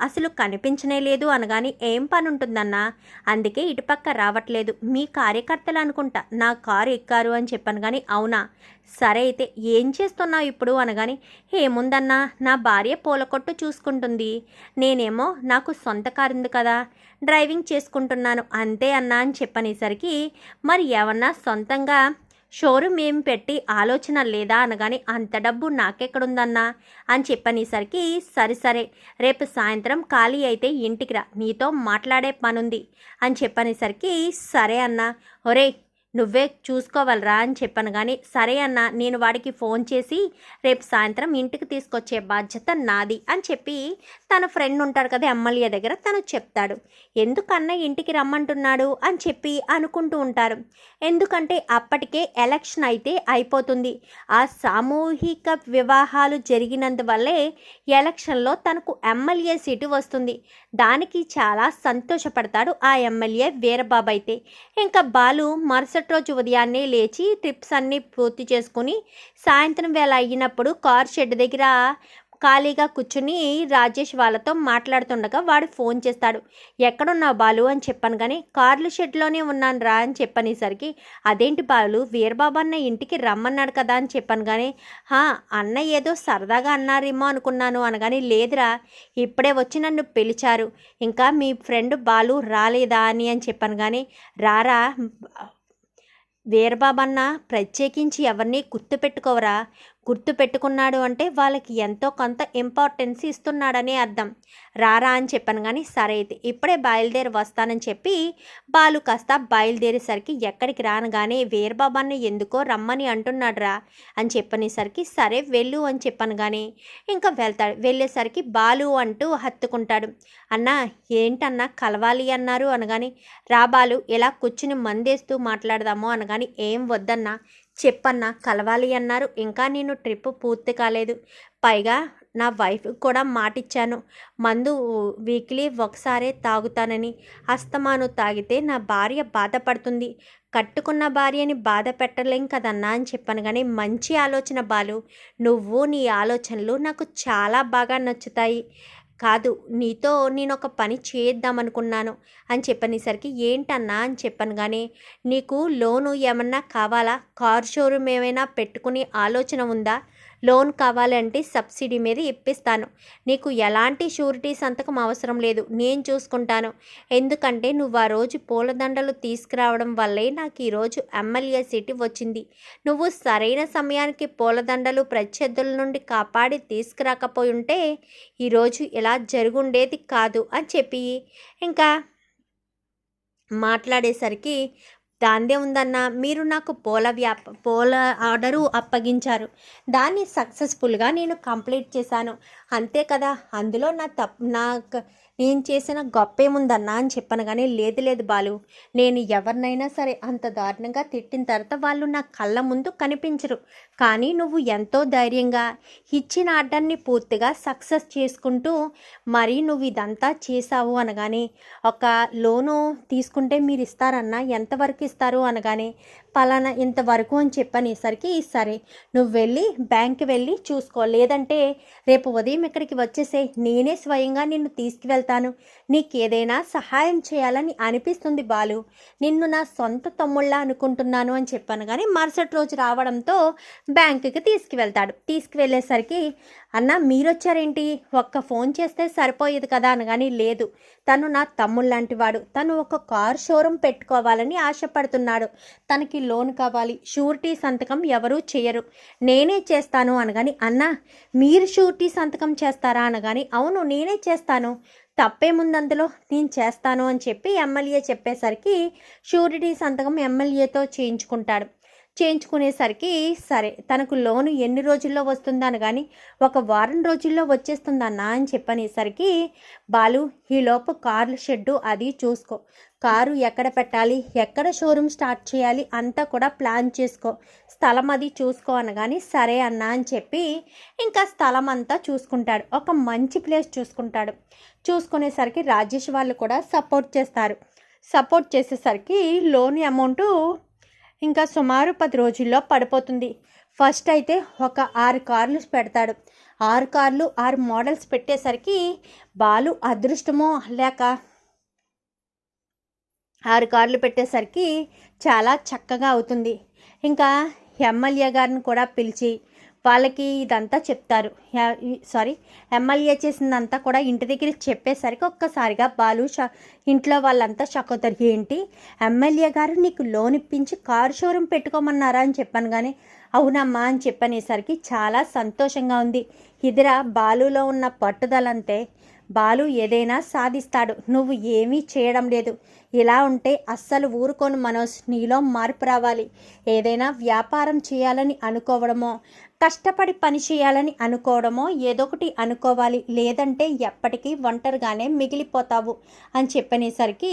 అసలు కనిపించనే లేదు అనగాని ఏం పని ఉంటుందన్నా అందుకే ఇటుపక్క రావట్లేదు. మీ కార్యకర్తలు అనుకుంటా. నా కారు ఎక్కారు అని చెప్పాను కానీ అవునా? సరే అయితే ఏం చేస్తున్నావు ఇప్పుడు అనగాని ఏముందన్నా? నా భార్య పూల కొట్టు చూసుకుంటుంది. నేనేమో నాకు సొంత కారు ఉంది కదా. డ్రైవింగ్ చేసుకుంటున్నాను. అంతే అన్నా అని చెప్పనేసరికి మరి ఏమన్నా సొంతంగా షోరూమ్ ఏం పెట్టి ఆలోచన లేదా అనగానే అంత డబ్బు నాకెక్కడుందన్నా? అని చెప్పనేసరికి సరే సరే రేపు సాయంత్రం ఖాళీ అయితే ఇంటికి రా నీతో మాట్లాడే పనుంది అని చెప్పనేసరికి సరే అన్నా ఒరే నువ్వే చూసుకోవాలరా అని చెప్పాను కానీ సరే అన్న నేను వాడికి ఫోన్ చేసి రేపు సాయంత్రం ఇంటికి తీసుకొచ్చే బాధ్యత నాది అని చెప్పి తన ఫ్రెండ్ ఉంటాడు కదా ఎమ్మెల్యే దగ్గర తను చెప్తాడు. ఎందుకన్నా ఇంటికి రమ్మంటున్నాడు అని చెప్పి అనుకుంటూ ఉంటారు. ఎందుకంటే అప్పటికే ఎలక్షన్ అయితే అయిపోతుంది. ఆ సామూహిక వివాహాలు జరిగినందువల్లే ఎలక్షన్లో తనకు ఎమ్మెల్యే సీటు వస్తుంది. దానికి చాలా సంతోషపడతాడు ఆ ఎమ్మెల్యే వీరబాబు అయితే. ఇంకా బాలు మరుసటి రోజు ఉదయాన్నే లేచి ట్రిప్స్ అన్నీ పూర్తి చేసుకుని సాయంత్రం వేళ అయినప్పుడు కార్ షెడ్ దగ్గర ఖాళీగా కూర్చుని రాజేష్ వాళ్ళతో మాట్లాడుతుండగా వాడు ఫోన్ చేస్తాడు. ఎక్కడున్నావు బాలు? అని చెప్పాను కానీ కార్లు షెడ్లోనే ఉన్నాను రా అని చెప్పనేసరికి అదేంటి బాలు? వీరబాబు అన్న ఇంటికి రమ్మన్నాడు కదా అని చెప్పాను కానీ హా అన్న ఏదో సరదాగా అన్నారేమో అనుకున్నాను అనగాని లేదురా ఇప్పుడే వచ్చి నన్ను పిలిచారు. ఇంకా మీ ఫ్రెండ్ బాలు రాలేదా అని అని చెప్పాను కానీ రారా వీరబాబన్న ప్రత్యేకించి ఎవరిని గుర్తుపెట్టుకోవరా? గుర్తు పెట్టుకున్నాడు అంటే వాళ్ళకి ఎంతో కొంత ఇంపార్టెన్స్ ఇస్తున్నాడని అర్థం. రారా అని చెప్పాను కానీ సరే అయితే ఇప్పుడే బయలుదేరి వస్తానని చెప్పి బాలు కాస్త బయలుదేరేసరికి ఎక్కడికి రానగానే వీరబాబాన్ని ఎందుకో రమ్మని అంటున్నాడురా అని చెప్పనేసరికి సరే వెళ్ళు అని చెప్పాను కానీ ఇంకా వెళ్తాడు. వెళ్ళేసరికి బాలు అంటూ హత్తుకుంటాడు. అన్నా ఏంటన్నా కలవాలి అన్నారు అనగాని రా బాలు ఇలా కూర్చుని మందేస్తూ మాట్లాడదాము అనగాని ఏం వద్దన్నా చెప్పన్నా కలవాలి అన్నారు. ఇంకా నేను ట్రిప్ పూర్తి కాలేదు. పైగా నా వైఫ్ కూడా మాటిచ్చాను. మందు వీక్లీ ఒకసారే తాగుతానని. అస్తమాను తాగితే నా భార్య బాధపడుతుంది. కట్టుకున్న భార్యని బాధ పెట్టలేం కదన్నా అని చెప్పాను. కానీ మంచి ఆలోచన బాలు. నువ్వు నీ ఆలోచనలు నాకు చాలా బాగా నచ్చుతాయి. కాదు నీతో నేను ఒక పని చేద్దామనుకున్నాను అని చెప్పనేసరికి ఏంటన్నా? అని చెప్పాను కానీ నీకు లోను ఏమన్నా కావాలా? కార్ షోరూమ్ ఏమైనా పెట్టుకునే ఆలోచన ఉందా? లోన్ కావాలంటే సబ్సిడీ మీద ఇప్పిస్తాను. నీకు ఎలాంటి షూరిటీ సంతకం అవసరం లేదు. నేను చూసుకుంటాను. ఎందుకంటే నువ్వు ఆ రోజు పూలదండలు తీసుకురావడం వల్లే నాకు ఈరోజు ఎమ్మెల్యే సీటు వచ్చింది. నువ్వు సరైన సమయానికి పూలదండలు ప్రత్యర్థుల నుండి కాపాడి తీసుకురాకపోయి ఉంటే ఈరోజు ఇలా జరుగుండేది కాదు అని చెప్పి. ఇంకా మాట్లాడేసరికి దాందే ఉందన్న మీరు నాకు పూల వ్యాప పోల ఆర్డరు అప్పగించారు. దాన్ని సక్సెస్ఫుల్గా నేను కంప్లీట్ చేశాను. అంతే కదా అందులో నా తప్ నాకు నేను చేసిన గొప్పేముందన్నా అని చెప్పాను కానీ లేదు లేదు బాలు. నేను ఎవరినైనా సరే అంత దారుణంగా తిట్టిన తర్వాత వాళ్ళు నా కళ్ళ ముందు కనిపించరు. కానీ నువ్వు ఎంతో ధైర్యంగా ఇచ్చిన ఆర్డర్ని పూర్తిగా సక్సెస్ చేసుకుంటూ మరి నువ్వు ఇదంతా చేసావు అనగానే ఒక లోను తీసుకుంటే మీరు ఇస్తారన్నా? ఎంతవరకు ఇస్తారు అనగానే పలానా ఇంతవరకు అని చెప్పనేసరికి సరే నువ్వు వెళ్ళి బ్యాంక్కి వెళ్ళి చూసుకో. లేదంటే రేపు ఉదయం ఇక్కడికి వచ్చేసే నేనే స్వయంగా నిన్ను తీసుకువెళ్తాను. నీకు ఏదైనా సహాయం చేయాలని అనిపిస్తుంది బాలు. నిన్ను నా సొంత తమ్ముళ్ళ అనుకుంటున్నాను అని చెప్పాను కానీ మరుసటి రోజు రావడంతో బ్యాంకుకి తీసుకువెళ్తాడు. తీసుకువెళ్ళేసరికి అన్న మీరొచ్చారేంటి? ఒక్క ఫోన్ చేస్తే సరిపోయేది కదా అనగాని లేదు. తను నా తమ్ముళ్ళంటి వాడు తను ఒక కార్ షోరూమ్ పెట్టుకోవాలని ఆశపడుతున్నాడు. తనకి లోన్ కావాలి. షూరిటీ సంతకం ఎవరూ చేయరు. నేనే చేస్తాను అనగాని అన్నా మీరు షూరిటీ సంతకం చేస్తారా? అనగాని అవును నేనే చేస్తాను. తప్పేముంది అందులో నేను చేస్తాను అని చెప్పి ఎమ్మెల్యే చెప్పేసరికి షూరిటీ సంతకం ఎమ్మెల్యేతో చేయించుకుంటాడు. చేయించుకునేసరికి సరే తనకు లోను ఎన్ని రోజుల్లో వస్తుందని కానీ ఒక వారం రోజుల్లో వచ్చేస్తుందన్నా అని చెప్పనేసరికి బాలు ఈలోపు కార్ల షెడ్డు అది చూసుకో. కారు ఎక్కడ పెట్టాలి ఎక్కడ షోరూమ్ స్టార్ట్ చేయాలి అంతా కూడా ప్లాన్ చేసుకో. స్థలం అది చూసుకో అనగాని సరే అన్నా అని చెప్పి ఇంకా స్థలం అంతా చూసుకుంటాడు. ఒక మంచి ప్లేస్ చూసుకుంటాడు. చూసుకునేసరికి రాజేష్ వాళ్ళు కూడా సపోర్ట్ చేస్తారు. సపోర్ట్ చేసేసరికి లోన్ అమౌంటు ఇంకా సుమారు పది రోజుల్లో పడిపోతుంది. ఫస్ట్ అయితే ఒక ఆరు కార్లు పెడతాడు. ఆరు కార్లు ఆరు మోడల్స్ పెట్టేసరికి బాలు అదృష్టమో లేక ఆరు కార్లు పెట్టేసరికి చాలా చక్కగా అవుతుంది. ఇంకా ఎమ్మెల్యే గారిని కూడా పిలిచి వాళ్ళకి ఇదంతా చెప్తారు. సారీ ఎమ్మెల్యే చేసిందంతా కూడా ఇంటి దగ్గర చెప్పేసరికి ఒక్కసారిగా బాలు షా ఇంట్లో వాళ్ళంతా షాక్ అవుతారు. ఏంటి? ఎమ్మెల్యే గారు నీకు లోన్ ఇప్పించి కారు షోరూమ్ పెట్టుకోమన్నారా అని చెప్పాను కానీ అవునమ్మా అని చెప్పనేసరికి చాలా సంతోషంగా ఉంది. ఇదిరా బాలులో ఉన్న పట్టుదలంతే బాలు ఏదైనా సాధిస్తాడు. నువ్వు ఏమీ చేయడం లేదు. ఇలా ఉంటే అస్సలు ఊరుకోను మనోజ్. నీలో మార్పు రావాలి. ఏదైనా వ్యాపారం చేయాలని అనుకోవడమో కష్టపడి పని చేయాలని అనుకోవడమో ఏదో ఒకటి అనుకోవాలి. లేదంటే ఎప్పటికీ ఒంటరిగానే మిగిలిపోతావు అని చెప్పనేసరికి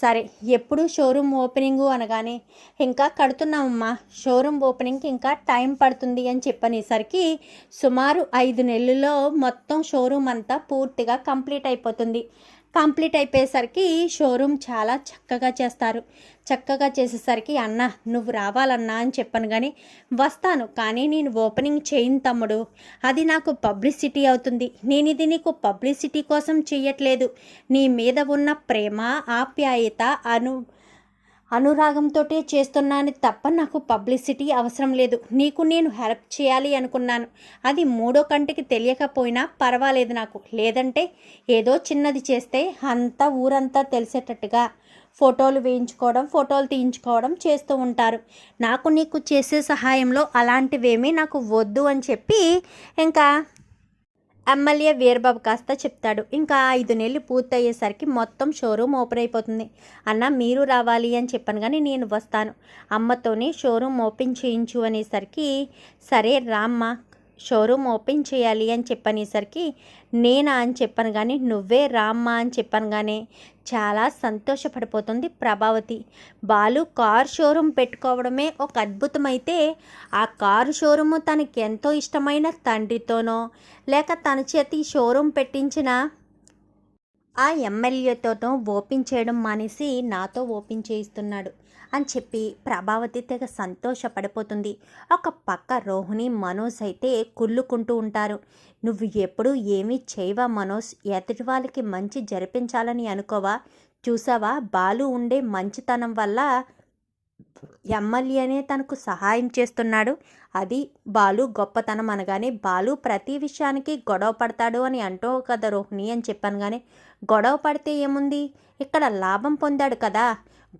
సరే ఎప్పుడు షోరూమ్ ఓపెనింగు అనగానే ఇంకా కడుతున్నామమ్మా షోరూమ్ ఓపెనింగ్కి ఇంకా టైం పడుతుంది అని చెప్పనేసరికి సుమారు ఐదు నెలల్లో మొత్తం షోరూమ్ అంతా పూర్తిగా కంప్లీట్ అయిపోతుంది. కంప్లీట్ అయిపోయేసరికి షోరూమ్ చాలా చక్కగా చేస్తారు. చక్కగా చేసేసరికి అన్న నువ్వు రావాలన్నా అని చెప్పాను కానీ వస్తాను కానీ నేను ఓపెనింగ్ చేయను తమ్ముడు. అది నాకు పబ్లిసిటీ అవుతుంది. నేను ఇది నీకు పబ్లిసిటీ కోసం చేయట్లేదు నీ మీద ఉన్న ప్రేమ ఆప్యాయత అను అనురాగంతో చేస్తున్నాను తప్ప నాకు పబ్లిసిటీ అవసరం లేదు. నీకు నేను హెల్ప్ చేయాలి అనుకున్నాను. అది మూడో కంటికి తెలియకపోయినా పర్వాలేదు నాకు. లేదంటే ఏదో చిన్నది చేస్తే అంతా ఊరంతా తెలిసేటట్టుగా ఫోటోలు వేయించుకోవడం ఫోటోలు తీయించుకోవడం చేస్తూ ఉంటారు. నాకు నీకు చేసే సహాయంలో అలాంటివేమీ నాకు వద్దు అని చెప్పి ఇంకా ఎమ్మెల్యే వీరబాబు కాస్త చెప్తాడు. ఇంకా ఐదు నెలలు పూర్తయ్యేసరికి మొత్తం షోరూమ్ ఓపెన్ అయిపోతుంది. అన్న మీరు రావాలి అని చెప్పాను కానీ నేను వస్తాను. అమ్మతోనే షోరూమ్ ఓపెన్ చేయించు అనేసరికి సరే రామ్మ షోరూమ్ ఓపెన్ చేయాలి అని చెప్పనేసరికి నేనా అని చెప్పాను కానీ నువ్వే రామ్మా అని చెప్పాను కానీ చాలా సంతోషపడిపోతుంది ప్రభావతి. బాలు కార్ షోరూమ్ పెట్టుకోవడమే ఒక అద్భుతమైతే ఆ కారు షోరూము తనకి ఎంతో ఇష్టమైన తండ్రితోనో లేక తన చేతి షోరూమ్ పెట్టించిన ఆ ఎమ్మెల్యేతోనో ఓపెన్ చేయడం మానేసి నాతో ఓపెన్ చేయిస్తున్నాడు. అని చెప్పి ప్రభావతి తెగ సంతోషపడిపోతుంది. ఒక పక్క రోహిణి మనోజ్ అయితే కుళ్ళుకుంటూ ఉంటారు. నువ్వు ఎప్పుడు ఏమీ చేయవా మనోజ్? ఎదుటి వాళ్ళకి మంచి జరిపించాలని అనుకోవా? చూసావా? బాలు ఉండే మంచితనం వల్ల ఎమ్మెల్యేనే తనకు సహాయం చేస్తున్నాడు. అది బాలు గొప్పతనం అనగానే బాలు ప్రతి విషయానికి గొడవ పడతాడు అని అంటూ కదా రోహిణి అని చెప్పాను కానీ గొడవ పడితే ఏముంది? ఇక్కడ లాభం పొందాడు కదా.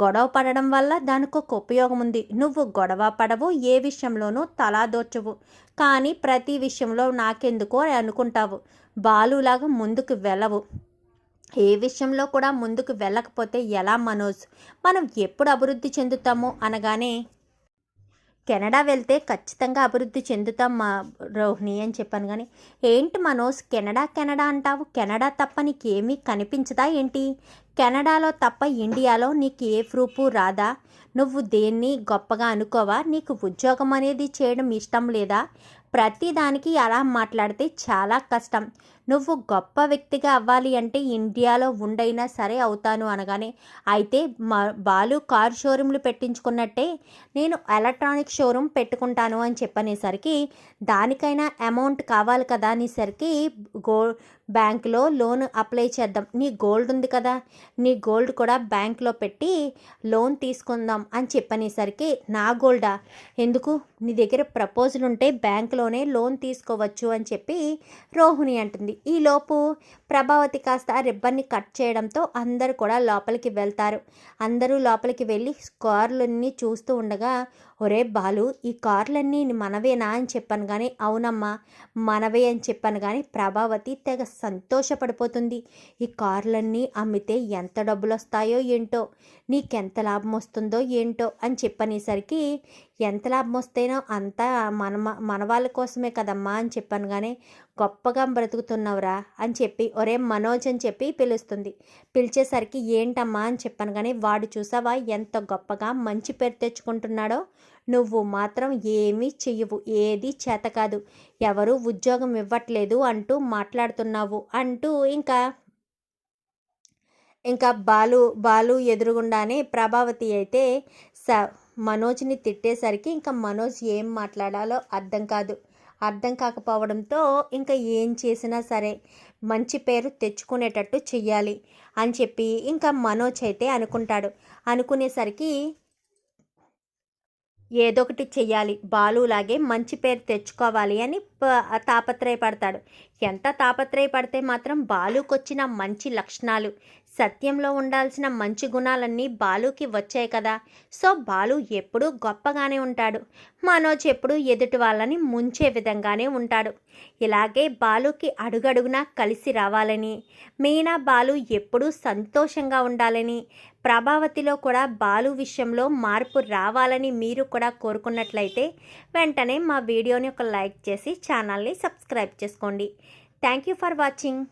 గొడవ పడడం వల్ల దానికి ఒక ఉపయోగం ఉంది నువ్వు గొడవ పడవు ఏ విషయంలోనూ తలాదోచవు కానీ ప్రతి విషయంలో నాకెందుకో అనుకుంటావు. బాలులాగా ముందుకు వెళ్ళవు. ఏ విషయంలో కూడా ముందుకు వెళ్ళకపోతే ఎలా మనోజ్? మనం ఎప్పుడు అభివృద్ధి చెందుతామో అనగానే కెనడా వెళ్తే ఖచ్చితంగా అభివృద్ధి చెందుతాం మా రోహిణి అని చెప్పాను కానీ ఏంటి మనోజ్ కెనడా కెనడా అంటావు? కెనడా తప్ప నీకేమీ కనిపించదా ఏంటి? కెనడాలో తప్ప ఇండియాలో నీకు ఏ ప్రూఫు రాదా? నువ్వు దేన్ని గొప్పగా అనుకోవా? నీకు ఉద్యోగం అనేది చేయడం ఇష్టం లేదా? ప్రతిదానికి అలా మాట్లాడితే చాలా కష్టం. నువ్వు గొప్ప వ్యక్తిగా అవ్వాలి అంటే ఇండియాలో ఉండైనా సరే అవుతాను అనగానే అయితే మా బాలు కార్ షోరూంలు పెట్టించుకున్నట్టే నేను ఎలక్ట్రానిక్ షోరూమ్ పెట్టుకుంటాను అని చెప్పనేసరికి దానికైనా అమౌంట్ కావాలి కదా అనేసరికి గో బ్యాంకులో లోన్ అప్లై చేద్దాం. నీ గోల్డ్ ఉంది కదా నీ గోల్డ్ కూడా బ్యాంక్లో పెట్టి లోన్ తీసుకుందాం అని చెప్పనేసరికి నా గోల్డా? ఎందుకు? నీ దగ్గర ప్రపోజల్ ఉంటే బ్యాంక్లోనే లోన్ తీసుకోవచ్చు అని చెప్పి రోహిణి అంటుంది. ఈలోపు ప్రభావతి కాస్త రిబ్బన్ని కట్ చేయడంతో అందరూ కూడా లోపలికి వెళ్తారు. అందరూ లోపలికి వెళ్ళి కార్లన్నీ చూస్తూ ఉండగా ఒరే బాలు ఈ కార్లన్నీ మనవేనా? అని చెప్పాను కానీ అవునమ్మా మనవే అని చెప్పాను కానీ ప్రభావతి తెగ సంతోషపడిపోతుంది. ఈ కార్లన్నీ అమ్మితే ఎంత డబ్బులు వస్తాయో ఏంటో నీకెంత లాభం వస్తుందో ఏంటో అని చెప్పనేసరికి ఎంత లాభం వస్తేనో అంతా మన మన వాళ్ళ కోసమే కదమ్మా అని చెప్పాను కానీ గొప్పగా బ్రతుకుతున్నావురా అని చెప్పి ఒరే మనోజ్ అని చెప్పి పిలుస్తుంది. పిలిచేసరికి ఏంటమ్మా అని చెప్పాను కానీ వాడు చూసావా ఎంత గొప్పగా మంచి పేరు తెచ్చుకుంటున్నాడో? నువ్వు మాత్రం ఏమీ చెయ్యవు ఏది చేత కాదు. ఎవరు ఉద్యోగం ఇవ్వట్లేదు అంటూ మాట్లాడుతున్నావు అంటూ ఇంకా ఇంకా బాలు బాలు ఎదురుగుండానే ప్రభావతి అయితే స మనోజ్ని తిట్టేసరికి ఇంకా మనోజ్ ఏం మాట్లాడాలో అర్థం కాదు. అర్థం కాకపోవడంతో ఇంకా ఏం చేసినా సరే మంచి పేరు తెచ్చుకునేటట్టు చెయ్యాలి అని చెప్పి ఇంకా మనోజ్ అయితే అనుకుంటాడు. అనుకునేసరికి ఏదో ఒకటి చెయ్యాలి బాలులాగే మంచి పేరు తెచ్చుకోవాలి అని తాపత్రయపడతాడు. ఎంత తాపత్రయపడితే మాత్రం బాలుకొచ్చిన మంచి లక్షణాలు సత్యంలో ఉండాల్సిన మంచి గుణాలన్నీ బాలుకి వచ్చాయి కదా. సో బాలు ఎప్పుడూ గొప్పగానే ఉంటాడు. మనోజ్ ఎప్పుడు ఎదుటి వాళ్ళని ముంచే విధంగానే ఉంటాడు. ఇలాగే బాలుకి అడుగడుగునా కలిసి రావాలని మీనా బాలు ఎప్పుడూ సంతోషంగా ఉండాలని ప్రభావతిలో కూడా బాలు విషయంలో మార్పు రావాలని మీరు కూడా కోరుకున్నట్లయితే వెంటనే మా వీడియోని ఒక లైక్ చేసి ఛానల్ని సబ్స్క్రైబ్ చేసుకోండి. Thank you for watching.